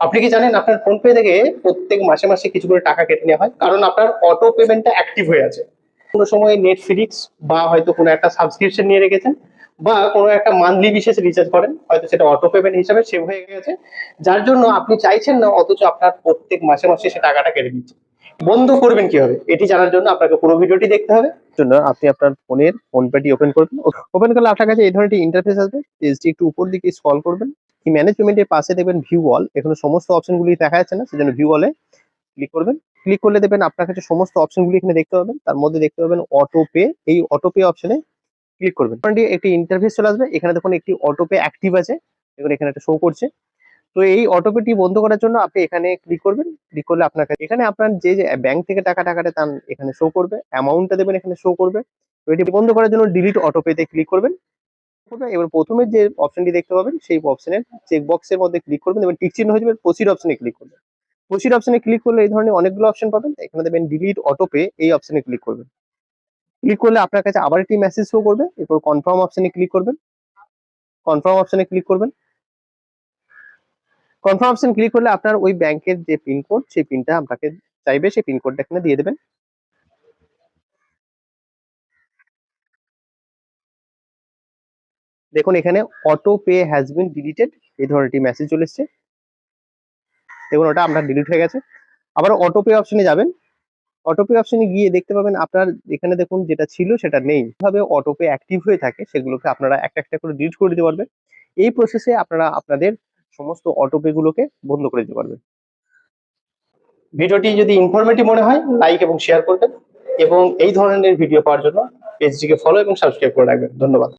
আপনি কি জানেন আপনার ফোন পে থেকে প্রত্যেক মাসে মাসে কিছু করে টাকা কেটে নেওয়া হয়? কারণ আপনার অটো পেমেন্টটা অ্যাক্টিভ হয়ে আছে। কোনো সময় নেটফ্লিক্স বা হয়তো কোনো একটা সাবস্ক্রিপশন নিয়ে রেখেছেন বা কোনো একটা মান্থলি বিশেষ রিচার্জ করেন, হয়তো সেটা অটো পেমেন্ট হিসাবে সেভ হয়ে গেছে। যার জন্য আপনি চাইছেন না, অথচ আপনার প্রত্যেক মাসে মাসে সে টাকাটা কেটে দিচ্ছে। বন্ধ করবেন কীভাবে? এটি জানার জন্য আপনাকে পুরো ভিডিওটি দেখতে হবে। জন্য আপনি আপনার ফোনের, ফোন পেটি ওপেন করবেন। ওপেন করলে আপনার কাছে এই ধরনের একটি ইন্টারফেস আসবে। পেজটি একটু উপর দিকে স্ক্রল করবেন। কি ম্যানেজ পেমেন্টের পাশে দেখবেন ভিউ অল এখানে সমস্ত অপশনগুলি দেখা যাচ্ছে না, সেজন্য ভিউ অলে ক্লিক করবেন। ক্লিক করলে দেখবেন আপনার কাছে সমস্ত অপশনগুলি এখানে দেখতে পাবেন। তার মধ্যে দেখতে পাবেন অটো পে এই অটো পে অপশনে ক্লিক করবেন। একটি ইন্টারফেস চলে আসবে। এখানে দেখুন একটি অটো পে অ্যাক্টিভ আছে। দেখুন এখানে একটা শো করছে। তো এই অটো পেটি বন্ধ করার জন্য আপনি এখানে ক্লিক করবেন। ক্লিক করলে আপনার কাছে এখানে আপনার যে ব্যাংক থেকে টাকা টাকাটা তার এখানে শো করবে অ্যামাউন্টটা দেবেন এখানে শো করবে। তো এটি বন্ধ করার জন্য ডিলিট অটো পেতে ক্লিক করবেন। এবার প্রথমে যে অপশনটি দেখতে পাবেন, সেই অপশনের চেক বক্সের মধ্যে ক্লিক করবেন এবং টিক চিহ্ন হয়ে যাবে প্রসিড অপশনে ক্লিক করবেন। প্রসিড অপশনে ক্লিক করলে এই ধরনের অনেকগুলো অপশন পাবেন। এখানে দেবেন ডিলিট অটো পে এই অপশনে ক্লিক করবেন। ক্লিক করলে আপনার কাছে আবার একটি মেসেজ শো করবে, এরপর কনফার্ম অপশনে ক্লিক করবেন। কনফার্ম অপশনে ক্লিক করবেন। কনফার্ম অপশন ক্লিক করলে আপনার ওই ব্যাংকের যে পিনকোড সেই পিনটা আপনাকে চাইবে, সেই পিনকোডটা এখানে দিয়ে দেবেন। দেখুন, এখানে auto pay has been deleted এই ধরনের একটি মেসেজ চলে এসেছে। দেখুন, ওটা আপনার ডিলিট হয়ে গেছে। আবার অটো পে অপশনে যাবেন। অটো পে অপশনে গিয়ে দেখতে পাবেন, আপনার এখানে দেখুন, যেটা ছিল সেটা নেই। ভাবে অটো পে অ্যাক্টিভ হয়ে থাকে, সেগুলোকে আপনারা একটা একটা করে ডিলিট করে দিতে পারবেন। এই প্রসেসে আপনারা আপনাদের সমস্ত অটোপে গুলোকে বন্ধ করে দিতে পারবেন। ভিডিওটি যদি ইনফরমেটিভ মনে হয় লাইক এবং শেয়ার করবেন এবং এই ধরনের ভিডিও পাওয়ার জন্য পেজটিকে ফলো এবং সাবস্ক্রাইব করে রাখবেন। ধন্যবাদ।